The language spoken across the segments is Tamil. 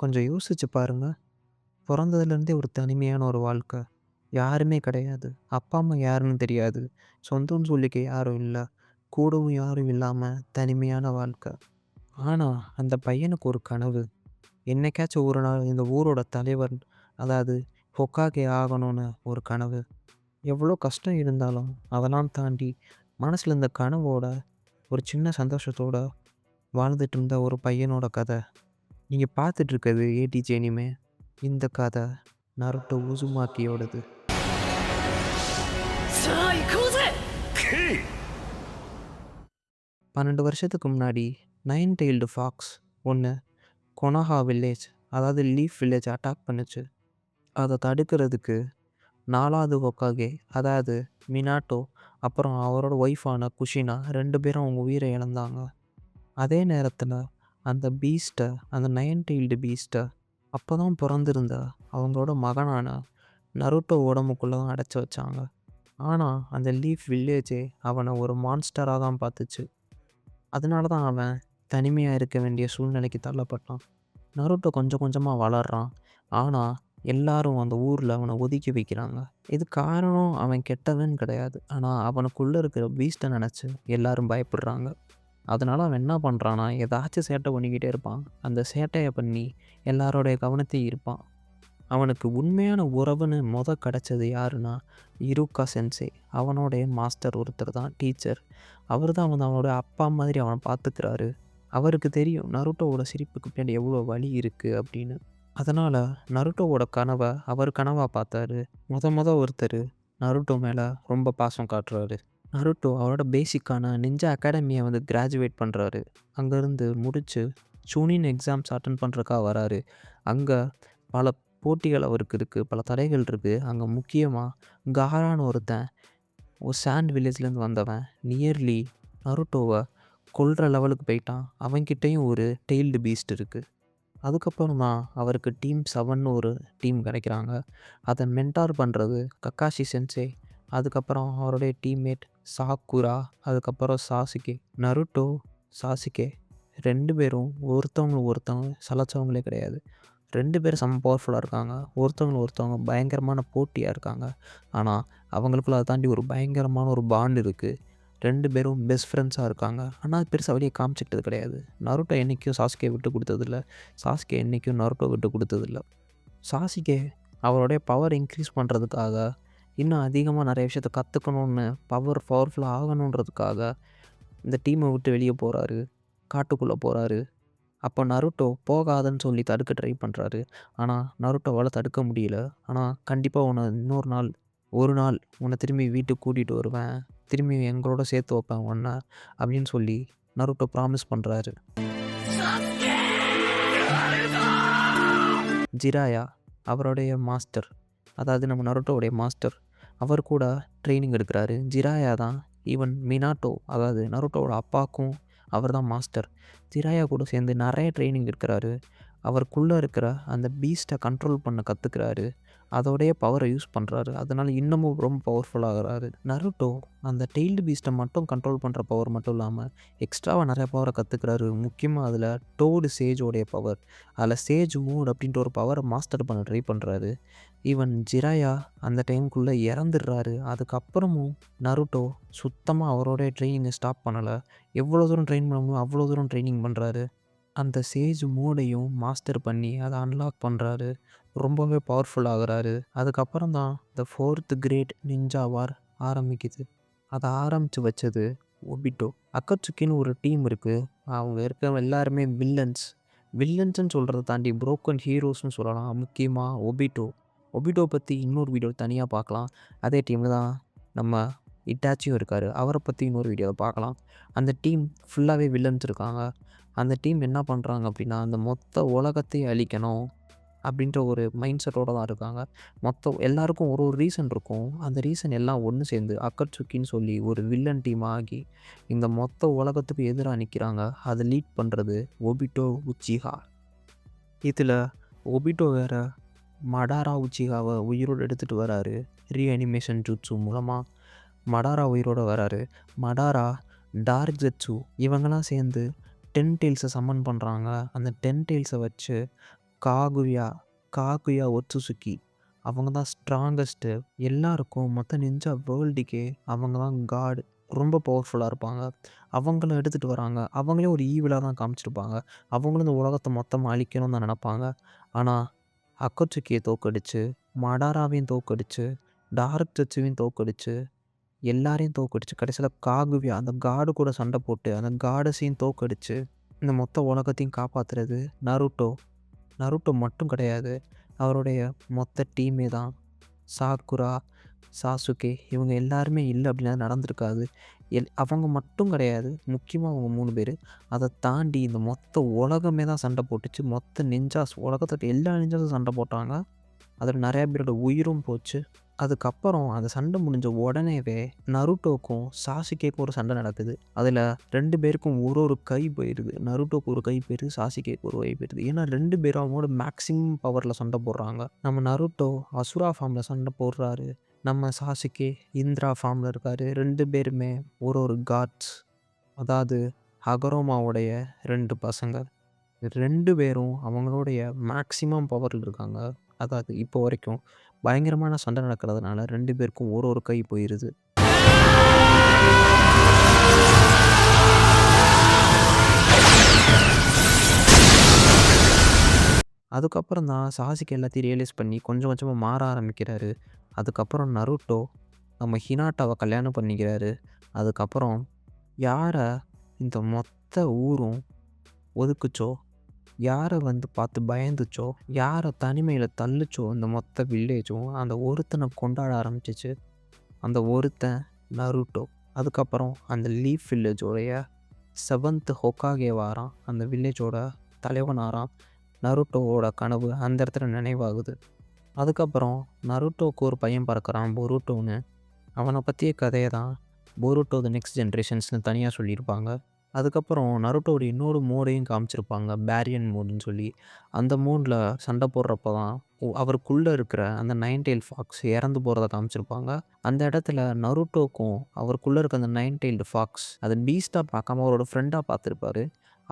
கொஞ்சம் யோசிச்சு பாருங்க. பிறந்ததுலேருந்தே ஒரு தனிமையான ஒரு வாழ்க்கை. யாருமே கிடையாது. அப்பா, அம்மா யாருன்னு தெரியாது. சொந்தம்னு சொல்லிக்க யாரும் இல்லை கூடவும் யாரும் இல்லாமல் தனிமையான வாழ்க்கை. ஆனால் அந்த பையனுக்கு ஒரு கனவு. என்னைக்காச்சும் ஒரு நாள் இந்த ஊரோட தலைவர், அதாவது ஹொக்காகே ஆகணும்னு ஒரு கனவு. எவ்வளோ கஷ்டம் இருந்தாலும் அதெல்லாம் தாண்டி மனசில் இந்த கனவோட, ஒரு சின்ன சந்தோஷத்தோட வாழ்ந்துட்டு இருந்த ஒரு பையனோட கதை. நீங்கள் பார்த்துட்ருக்கிறது ஏடிஜே அனிமே இந்த கதை நருட்டோ உசுமாக்கியோடது பன்னெண்டு வருஷத்துக்கு முன்னாடி நைன் டெயில்டு ஃபாக்ஸ் ஒன்று கொனஹா வில்லேஜ் அதாவது லீஃப் வில்லேஜ் அட்டாக் பண்ணுச்சு. அதை தடுக்கிறதுக்கு நாலாவது ஒக்காகே அதாவது மினாட்டோ அப்புறம் அவரோட ஒய்ஃபான குஷினா ரெண்டு பேரும் அவங்க உயிரை இழந்தாங்க. அதே நேரத்தில் அந்த பீஸ்ட்டை அந்த நயன் டெயில்டு பீஸ்ட்டை அப்போ தான் பிறந்திருந்த அவங்களோட மகனான நருட்டோ உடம்புக்குள்ளே தான் அடைச்சி வச்சாங்க. ஆனால் அந்த லீஃப் வில்லேஜே அவனை ஒரு மான்ஸ்டராக தான் பார்த்துச்சு. அதனால தான் அவன் தனிமையாக இருக்க வேண்டிய சூழ்நிலைக்கு தள்ளப்பட்டான். நருட்டோ கொஞ்சம் கொஞ்சமாக வளர்றான். ஆனால் எல்லாரும் அந்த ஊரில் அவனை ஒதுக்கி வைக்கிறாங்க. இது காரணம் அவன் கெட்டவன் கிடையாது. ஆனால் அவனுக்குள்ளே இருக்கிற பீஸ்ட்டை நினச்சி எல்லாரும் பயப்படுறாங்க. அதனால் அவன் என்ன பண்ணுறான்னா ஏதாச்சும் சேட்டை பண்ணிக்கிட்டே இருப்பான். அந்த சேட்டையை பண்ணி எல்லாரோடைய கவனத்தையும் இருப்பான் அவனுக்கு உண்மையான உறவுன்னு முத கிடச்சது யாருன்னா இருக்கா சென்சே. அவனோடைய மாஸ்டர் ஒருத்தர் தான் டீச்சர். அவர் தான் வந்து அவனோட அப்பா மாதிரி அவனை பார்த்துக்கிறாரு. அவருக்கு தெரியும் நருட்டோவோட சிரிப்புக்கு பின்னாடி எவ்வளோ வழி இருக்குது அப்படின்னு. அதனால் நருட்டோவோட கனவை அவர் கனவாக பார்த்தாரு. முத முத ஒருத்தர் நருட்டோ மேலே ரொம்ப பாசம் காட்டுறாரு. நருட்டோ அவரோட பேசிக்கான நிஞ்சா அகாடமியை வந்து கிராஜுவேட் பண்ணுறாரு. அங்கேருந்து முடித்து சூனின் எக்ஸாம்ஸ் அட்டன் பண்ணுறக்கா வராரு. அங்கே பல போட்டிகள் அவருக்கு இருக்குது. பல தடைகள் இருக்குது. அங்கே முக்கியமாக காரான்னு ஒருத்தன் ஒரு சாண்ட் வில்லேஜ்லேருந்து வந்தவன் நியர்லி நருட்டோவை கொல்ற லெவலுக்கு போயிட்டான். அவன்கிட்டயும் ஒரு டெய்ல்டு பீஸ்ட் இருக்குது. அதுக்கப்புறம் தான் அவருக்கு டீம் செவன்னு ஒரு டீம் கிடைக்கிறாங்க. அதை மென்டார் பண்ணுறது கக்காஷி சென்சே. அதுக்கப்புறம் அவருடைய டீம்மேட் சாக்குரா அதுக்கப்புறம் சாசுகே. நருட்டோ, சாசுகே ரெண்டு பேரும் ஒருத்தவங்க ஒருத்தவங்க சலைச்சவங்களே கிடையாது. ரெண்டு பேரும் செம்ம பவர்ஃபுல்லாக இருக்காங்க. ஒருத்தவங்களும் ஒருத்தவங்க பயங்கரமான போட்டியாக இருக்காங்க. ஆனால் அவங்களுக்குள்ள அதை தாண்டி ஒரு பயங்கரமான ஒரு பாண்ட் இருக்குது. ரெண்டு பேரும் பெஸ்ட் ஃப்ரெண்ட்ஸாக இருக்காங்க. ஆனால் அது பெருசாக வெளியே காமிச்சிக்கிட்டது கிடையாது. நருட்டோ என்றைக்கும் சாஸ்கே விட்டு கொடுத்ததில்ல. சாஸ்கே என்றைக்கும் நருட்டோ விட்டு கொடுத்ததில்ல. சாசிகே அவருடைய பவர் இன்க்ரீஸ் பண்ணுறதுக்காக இன்னும் அதிகமாக நிறைய விஷயத்த கற்றுக்கணுன்னு பவர் பவர்ஃபுல்லாக ஆகணுன்றதுக்காக இந்த டீமை விட்டு வெளியே போகிறாரு. காட்டுக்குள்ளே போகிறாரு. அப்போ நருட்டோ போகாதன்னு சொல்லி தடுக்க ட்ரை பண்ணுறாரு. ஆனால் நருட்டோவால் தடுக்க முடியல. ஆனால் கண்டிப்பாக உன்னை இன்னொரு நாள் ஒரு நாள் உன்னை திரும்பி வீட்டுக்கு கூட்டிகிட்டு வருவேன். திரும்பி எங்களோட சேர்த்து வைப்பேன் உன்னை அப்படின்னு சொல்லி நருட்டோ ப்ராமிஸ் பண்ணுறாரு. ஜிராயா அவருடைய மாஸ்டர் அதாவது நம்ம நரோட்டோவுடைய மாஸ்டர். அவர் கூட ட்ரைனிங் எடுக்கிறாரு. ஜிராயா தான் ஈவன் மினாட்டோ அதாவது நருட்டோவோட அப்பாவுக்கும் அவர் தான் மாஸ்டர். ஜிராயா கூட சேர்ந்து நிறைய ட்ரைனிங் எடுக்கிறாரு. அவருக்குள்ளே இருக்கிற அந்த பீஸ்ட்டை கண்ட்ரோல் பண்ண கற்றுக்கிறாரு. அதோடைய பவரை யூஸ் பண்ணுறாரு. அதனால் இன்னமும் ரொம்ப பவர்ஃபுல்லாகிறாரு. நருட்டோ அந்த டெய்ல்டு பீஸ்ட்டை மட்டும் கண்ட்ரோல் பண்ணுற பவர் மட்டும் இல்லாமல் எக்ஸ்ட்ராவாக நிறைய பவரை கற்றுக்கிறாரு. முக்கியமாக அதில் டோடு சேஜோடைய பவர். அதில் சேஜ் மூட் அப்படின்ற ஒரு பவரை மாஸ்டர் பண்ண ட்ரை பண்ணுறாரு. ஈவன் ஜிராயா அந்த டைமுக்குள்ளே இறந்துடுறாரு. அதுக்கப்புறமும் நருட்டோ சுத்தமாக அவரோடைய ட்ரெயினிங்கை ஸ்டாப் பண்ணலை. எவ்வளோ தூரம் ட்ரெயின் பண்ண அவ்வளோ தூரம் ட்ரைனிங் பண்ணுறாரு. அந்த சேஜ் மூடையும் மாஸ்டர் பண்ணி அதை அன்லாக் பண்ணுறாரு. ரொம்பவே பவர்ஃபுல் ஆகிறாரு அதுக்கப்புறம் தான் the fourth great ninja war ஆரம்பிக்குது. அதை ஆரம்பித்து வச்சது ஒபிட்டோ. அக்கச்சுக்கின்னு ஒரு டீம் இருக்குது. அவங்க இருக்க எல்லாருமே வில்லன்ஸ். வில்லன்ஸ்ன்னு சொல்கிறத தாண்டி புரோக்கன் ஹீரோஸ்னு சொல்லலாம். முக்கியமாக ஒபிட்டோ. ஒபிட்டோ பற்றி இன்னொரு வீடியோ தனியாக பார்க்கலாம். அதே டீமில் தான் நம்ம இட்டாச்சியும் இருக்கார். அவரை பற்றி இன்னொரு வீடியோவை பார்க்கலாம். அந்த டீம் ஃபுல்லாகவே வில்லன்ஸ் இருக்காங்க. அந்த டீம் என்ன பண்ணுறாங்க அப்படின்னா அந்த மொத்த உலகத்தையும் அழிக்கணும் அப்படின்ற ஒரு மைண்ட் செட்டோடு தான் இருக்காங்க. மொத்தம் எல்லாருக்கும் ஒரு ஒரு ரீசன் இருக்கும். அந்த ரீசன் எல்லாம் ஒன்று சேர்ந்து அக்கட்சுக்கின்னு சொல்லி ஒரு வில்லன் டீம் ஆகி இந்த மொத்த உலகத்துக்கு எதிராக நிற்கிறாங்க. அதை லீட் பண்ணுறது ஒபிட்டோ உச்சிஹா. இதில் ஒபிட்டோ வேற மடாரா உச்சிகாவை உயிரோடு எடுத்துகிட்டு வராரு. ரீஅனிமேஷன் ஜூட்ஸு மூலமாக மடாரா உயிரோடு வராரு. மடாரா, டார்க் ஜெட்ஸு இவங்கெல்லாம் சேர்ந்து டென் டெயில்ஸை சம்மன் பண்ணுறாங்க. அந்த டென் டெயில்ஸை வச்சு காகுயா காகுயா ஒட்சுசுகி. அவங்க தான் ஸ்ட்ராங்கஸ்ட்டு எல்லாருக்கும் மொத்த நிஞ்சா வேர்ல்டுக்கே அவங்க தான் காடு ரொம்ப பவர்ஃபுல்லாக இருப்பாங்க. அவங்கள எடுத்துகிட்டு வராங்க. அவங்களே ஒரு ஈவிலாக தான் காமிச்சிருப்பாங்க. அவங்களும் இந்த உலகத்தை மொத்தமாக அழிக்கணும்னு தான் நினப்பாங்க. ஆனால் அக்கோட்சுக்கியை தோக்கடிச்சு மடாராவையும் தோக்கடிச்சு டார்க் சச்சுவையும் தோக்கடிச்சு எல்லாரையும் தோக்கடிச்சு கடைசியில் காகுவியா அந்த காடு கூட சண்டை போட்டு அந்த காடஸையும் தோக்கடிச்சு இந்த மொத்த உலகத்தையும் காப்பாற்றுறது நருட்டோ. நருட்டோ மட்டும் கிடையாது. அவருடைய மொத்த டீமே தான். சாக்குரா சாசுகே இவங்க எல்லாருமே இல்லை அப்படின்னா நடந்திருக்காது. எல் அவங்க மட்டும் கிடையாது. முக்கியமாக அவங்க மூணு பேர். அதை தாண்டி இந்த மொத்த உலகமே தான் சண்டை போட்டுச்சு. மொத்த நெஞ்சாஸ் உலகத்தில் எல்லா நெஞ்சாஸும் சண்டை போட்டாங்க. அதில் நிறையா பேரோட உயிரும் போச்சு. அதுக்கப்புறம் அந்த சண்டை முடிஞ்ச உடனேவே நருட்டோக்கும் சாசிகேக்கும் ஒரு சண்டை நடக்குது. அதில் ரெண்டு பேருக்கும் ஒரு ஒரு கை போயிடுது நருட்டோக்கு ஒரு கை போயிடுது சாசிகேக்கு ஒரு கை போயிடுது ஏன்னா ரெண்டு பேரும் அவங்களோட மேக்ஸிமம் பவரில் சண்டை போடுறாங்க. நம்ம நருட்டோ அசுரா ஃபார்மில் சண்டை போடுறாரு. நம்ம சாசிகே இந்திரா ஃபார்மில் இருக்காரு. ரெண்டு பேருமே ஒரு ஒரு காட்ஸ் அதாவது ஹகரோமாவுடைய ரெண்டு பசங்க. ரெண்டு பேரும் அவங்களுடைய மேக்ஸிமம் பவரில் இருக்காங்க. அதாவது இப்போ வரைக்கும் பயங்கரமான சண்டை நடக்கிறதுனால ரெண்டு பேருக்கும் ஒரு ஒரு கை போயிடுது அதுக்கப்புறம் தான் சாசிக்கு எல்லாத்தையும் ரியலைஸ் பண்ணி கொஞ்சம் கொஞ்சமாக மாற ஆரம்பிக்கிறாரு. அதுக்கப்புறம் நருட்டோ நம்ம ஹினாட்டாவை கல்யாணம் பண்ணிக்கிறாரு. அதுக்கப்புறம் யாரை இந்த மொத்த ஊரும் ஒதுக்குச்சோ? யாரை வந்து பார்த்து பயந்துச்சோ யாரை தனிமையில் தள்ளுச்சோ இந்த மொத்த வில்லேஜும் அந்த ஒருத்தனை கொண்டாட ஆரம்பிச்சிச்சு. அந்த ஒருத்தன் நருட்டோ. அதுக்கப்புறம் அந்த லீஃப் வில்லேஜோடைய செவன்த் ஹொக்காகே வாரான் அந்த வில்லேஜோட தலைவனாராம் நருட்டோவோட கனவு அந்த இடத்துல நினைவாகுது. அதுக்கப்புறம் நருட்டோக்கு ஒரு பையன் பறக்கிறான் பொருட்டோன்னு. அவனை பற்றிய கதையை தான் பொருட்டோ த நெக்ஸ்ட் ஜென்ரேஷன்ஸ்னு தனியாக சொல்லியிருப்பாங்க. அதுக்கப்புறம் நருட்டோட இன்னொரு மோடையும் காமிச்சிருப்பாங்க. பேரியன் மோடுன்னு சொல்லி. அந்த மோடில் சண்டை போடுறப்ப தான் அவருக்குள்ளே இருக்கிற அந்த நைன் டெயில் ஃபாக்ஸ் இறந்து போகிறத காமிச்சிருப்பாங்க. அந்த இடத்துல நருட்டோக்கும் அவருக்குள்ளே இருக்க அந்த நைன் டெயில்டு ஃபாக்ஸ் அதை பீஸ்ட்டாக பார்க்காம அவரோட ஃப்ரெண்டாக பார்த்துருப்பாரு.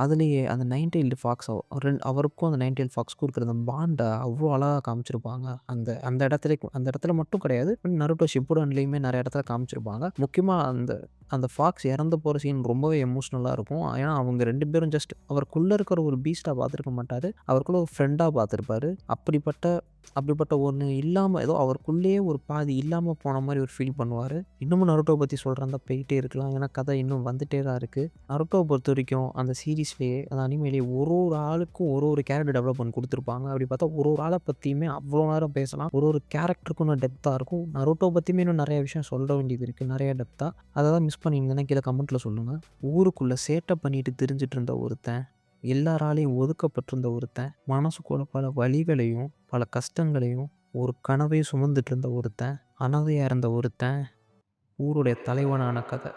அதுலேயே அந்த நைன் டெயில்டு ஃபாக்ஸ் ரெண்டு அவருக்கும் அந்த நைன் டெயில் ஃபாக்ஸ்க்கும் இருக்கிற அந்த பாண்டை அவ்வளோ அழகாக காமிச்சிருப்பாங்க. அந்த அந்த இடத்துல அந்த இடத்துல மட்டும் கிடையாது நருட்டோ ஷிப்புடன்லேயுமே நிறைய இடத்துல காமிச்சிருப்பாங்க. முக்கியமாக அந்த அந்த ஃபாக்ஸ் இறந்து போகிற சீன் ரொம்பவே எமோஷ்னலாக இருக்கும். ஏன்னா அவங்க ரெண்டு பேரும் ஜஸ்ட் அவருக்குள்ளே இருக்கிற ஒரு பீஸ்ட்டாக பார்த்துருக்க மாட்டார். அவருக்குள்ள ஒரு ஃப்ரெண்டாக பார்த்துருப்பாரு. அப்படிப்பட்ட அப்படிப்பட்ட ஒன்று இல்லாமல் ஏதோ அவருக்குள்ளேயே ஒரு பாதி இல்லாமல் போன மாதிரி ஒரு ஃபீல் பண்ணுவார். இன்னமும் நருட்டோ பற்றி சொல்கிறதா போயிட்டே இருக்கலாம். ஏன்னா கதை இன்னும் வந்துட்டே தான் இருக்குது நருட்டோ பொறுத்த வரைக்கும் அந்த சீரீஸ்லேயே அந்த அனிமையிலேயே ஒரு ஒரு ஆளுக்கும் ஒரு ஒரு கேரக்டர் டெவலப்மெண்ட் கொடுத்துருப்பாங்க. அப்படி பார்த்தா ஒரு ஒரு ஆளை பற்றியுமே அவ்வளோ நேரம் பேசலாம். ஒரு ஒரு கேரக்டருக்கும் இன்னும் டெப்த்தாக இருக்கும். நருட்டோ பற்றியுமே இன்னும் நிறைய விஷயம் சொல்ல வேண்டியது இருக்குது நிறைய டெப்த்தாக அதை தான் மிஸ் பண்ணியிருந்தேன்னா கீழே கமெண்ட்டில் சொல்லுங்கள் ஊருக்குள்ளே சேட்டை பண்ணிட்டு தெரிஞ்சிட்டு இருந்த ஒருத்தன் எல்லாராலையும் ஒதுக்கப்பட்டிருந்த ஒருத்தன் மனசுக்குள்ள பல வழிகளையும் பல கஷ்டங்களையும் ஒரு கனவையும் சுமந்துட்டு இருந்த ஒருத்தன் அனாதையாக இருந்த ஒருத்தன் ஊருடைய தலைவனான கதை.